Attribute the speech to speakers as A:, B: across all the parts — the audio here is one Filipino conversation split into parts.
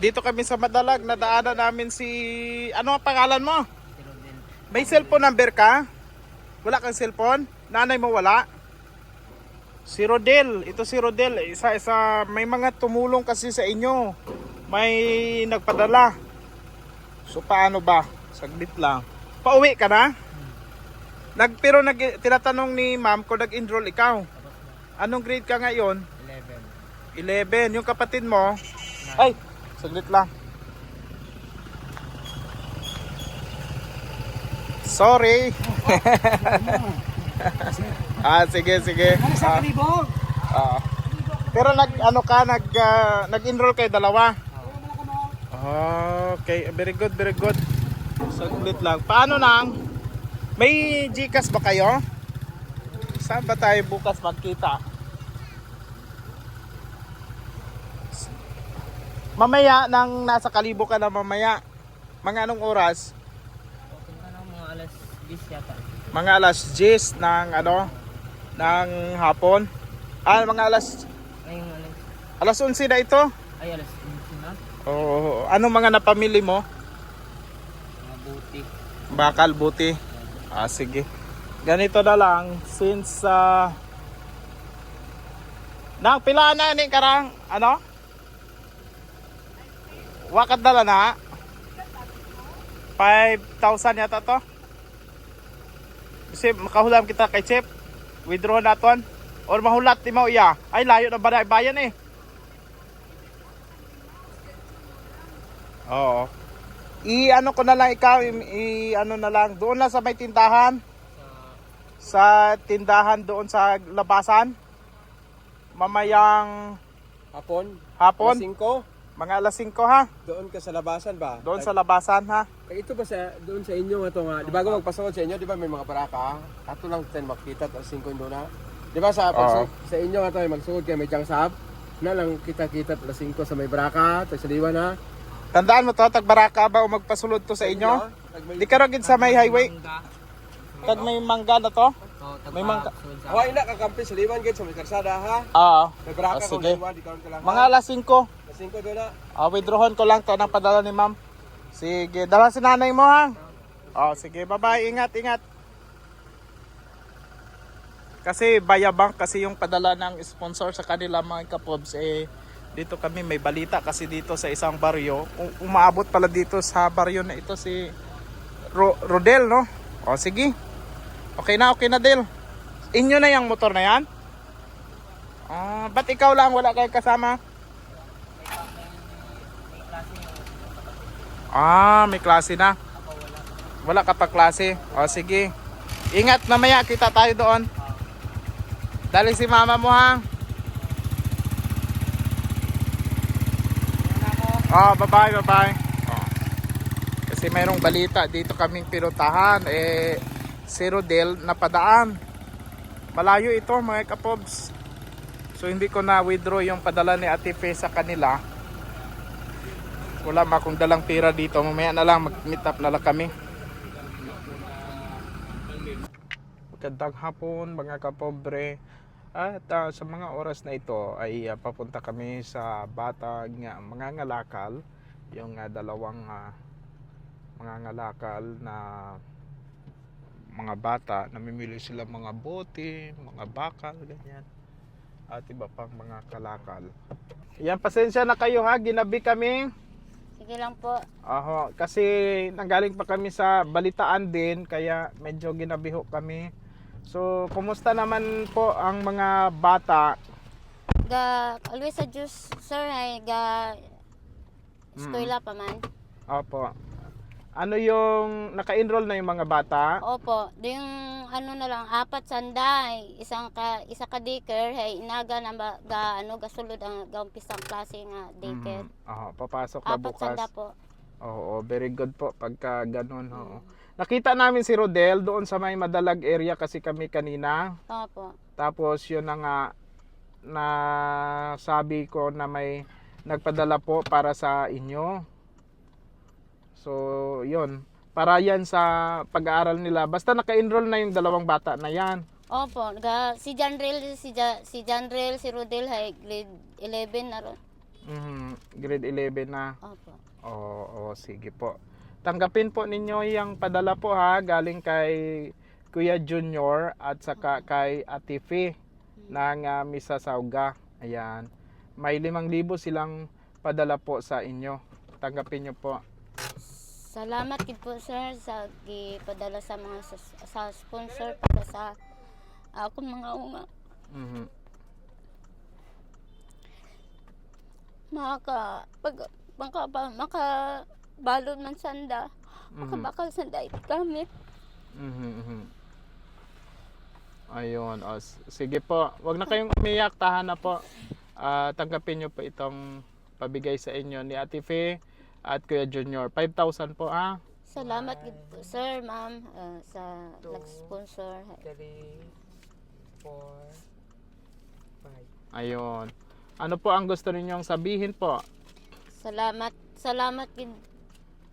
A: dito kami sa Madalag, nadaanan namin si... Ano ang pangalan mo? May cellphone number ka? Wala kang cellphone? Nanay mo wala? Si Rodel, ito si Rodel, isa isa may mga tumulong kasi sa inyo. May nagpadala. So paano ba? Saglit lang. Pauwi ka na? Nag pero nag tinatanong ni Ma'am kung nag-enroll ikaw. Anong grade ka ngayon?
B: 11.
A: 11. Yung kapatid mo? Ay, saglit lang. Sorry. ah, sige, sige.
B: Ano sa
A: Ah,
B: kalibog?
A: ah. pero nag ano ka nag ah, nag-enroll kayo dalawa? Okay, very good, very good. Saglit lang. Paano nang? May GCash ba kayo? Saan ba tayo bukas magkita? Mamaya nang nasa kalibo ka na mamaya. Mga anong oras?
B: Punta na mga alas 10 yata.
A: Mga alas 10 ng ano ng hapon. Ah, mga alas
B: Ay, alas.
A: alas 11 na ito.
B: Ay, alas 11 na.
A: Oo. Anong mga napamili mo?
B: Mga buti.
A: Bakal buti. Ah, sige. Ganito na lang since uh, Nang pila na ni karang ano? Wakat dala na. 5,000 yata to. Kasi makahulam kita kay Chip. Withdraw naton. Or mahulat ti mo iya. Ay layo na ba bayan eh. Oo. I ano ko na lang ikaw, i, i- ano na lang, doon lang sa may tindahan,
B: Sa
A: tindahan doon sa labasan. Mamayang
C: Hapon?
A: hapon,
C: Alas 5?
A: Mga alas 5 ha,
C: Doon ka sa labasan ba?
A: doon sa labasan ha.
C: Kaya ito ba sa doon sa inyo nga nga? Di ba bago magpasahod sa inyo, di ba may mga baraka? Ato lang tayo makita at 5 doon na. Di ba sa pagsahod, sa inyo nga to may magsuhod kayo may tiyang sahab? Na lang kita-kita at 5 sa may baraka, tayo sa liwa na.
A: Tandaan mo to, tagbaraka ba o magpasulod to sa inyo?
C: Pag.
A: Di ka ragid sa may highway, tag may mangga na to? May mangga.
B: tagpa- sa-
C: Away na kakampi sa liwan gid sa may karsada ha.
A: Oo.
C: May baraka
A: Ah,
C: kung
A: sige.
C: liwan, di ka lang.
A: Mga alas 5.
C: Alas 5 doon na.
A: Ah, withdrawon ko lang to ng padala ni ma'am. Sige, dala si nanay mo ha. Oh, sige, bye-bye. Ingat, ingat. Kasi Bayabang kasi yung padala ng sponsor sa kanila mga kapobs eh dito kami may balita kasi dito sa isang baryo. Umaabot pala dito sa baryo na ito si Ro- Rodel, no? O sige. Okay na, okay na Del. Inyo na yung motor na yan? Ah, ba't ikaw lang wala kayong kasama? Ah, may klase na. Wala ka pa klase. O sige. Ingat mamaya kita tayo doon. Dali si mama mo ha. Oh, bye-bye, bye-bye. Oh. Kasi mayroong balita dito kaming pinuntahan eh si Rodel napadaan. Malayo ito mga kapobs. So hindi ko na withdraw yung padala ni Ate Fe sa kanila. Wala ma akong dalang pera dito. Mamaya na lang mag meet up na lang kami. Magandang hapon mga kapobre. At ah, sa mga oras na ito ay ah, papunta kami sa bata nga mga ngalakal. Yung ah, dalawang ah, mga ngalakal na mga bata namimili sila mga bote mga bakal ganyan at iba pang mga kalakal yan pasensya na kayo ha ginabi kami
D: Sige lang po.
A: Aho, kasi nanggaling pa kami sa balitaan din kaya medyo ginabiho kami. So, kumusta naman po ang mga bata?
D: Ga always sa Diyos, sir, ay ga eskwela pa man.
A: Opo. Ano yung naka-enroll na yung mga bata?
D: Opo, yung ano na lang apat sanday, isang ka isa ka daycare, hay inaga na ba, ga ano gasulod ang gaumpisang klase nga daycare.
A: Mhm. Aho, papasok na
D: Apat
A: bukas.
D: sanda po.
A: Oo, very good po pagka ganun. Oo. Nakita namin si Rodel doon sa may Madalag area kasi kami kanina.
D: Opo.
A: Tapos yun na nga na sabi ko na may nagpadala po para sa inyo. So, yun. Para yan sa pag-aaral nila. Basta naka-enroll na yung dalawang bata na yan.
D: Opo, ga si Janrel si ja, si Janrel si Rodel hay grade 11 na ron.
A: Mhm, grade 11 na.
D: Opo.
A: Oo, sige po. Tanggapin po ninyo yung padala po ha, galing kay Kuya Junior at saka kay Ate Fee ng uh, Misa Sauga. Ayan. May 5,000 silang padala po sa inyo. Tanggapin nyo po.
D: Salamat gid po sir sa gipadala sa mga sa, sa sponsor para sa akong mga unga.
A: Mhm.
D: Maka pag maka maka balon man sanda.
A: Mhm.
D: Makabakal sanda iti gamit.
A: Mhm, mhm. Ayun. O, s- sige po. Huwag na kayong umiyak. Tahan na po. Ah, tanggapin nyo po itong pabigay sa inyo ni Ate Fee at Kuya Junior. 5,000 po ha.
D: Salamat gid po sir, ma'am ah, sa nag-sponsor.
B: Three, four, five.
A: Ayun. Ano po ang gusto ninyong sabihin po?
D: Salamat salamat gid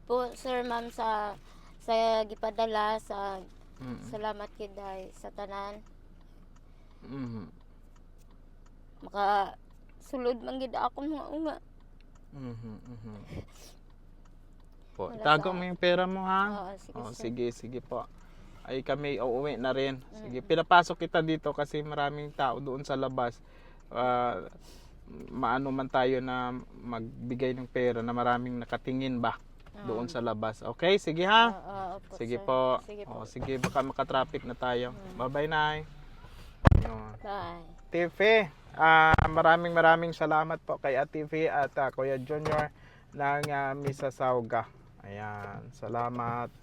D: po sir, ma'am sa sa gipadala sa
A: Mm.
D: salamat gid ay sa tanan.
A: Mhm.
D: Maka sulod man gid ako mga unga.
A: Mhm, mhm. Po,
D: Wala
A: itago mo yung pera mo ha.
D: Oo, sige,
A: Oh,
D: sir.
A: sige, sige po. Ay kami uuwi na rin. Sige, pinapasok kita dito kasi maraming tao doon sa labas. Ah, maano man tayo na magbigay ng pera na maraming nakatingin ba doon sa labas. Okay, sige ha.
D: Oo, opo,
A: Sige
D: sir.
A: po.
D: Sige po.
A: Oh, sige, baka makatraffic na tayo. Bye-bye, Nay. Yun.
D: Bye.
A: Tiffy, ah maraming maraming salamat po kay Ate Tiffy at ah, Kuya Junior ng uh, Misa Sauga. Ayan, salamat.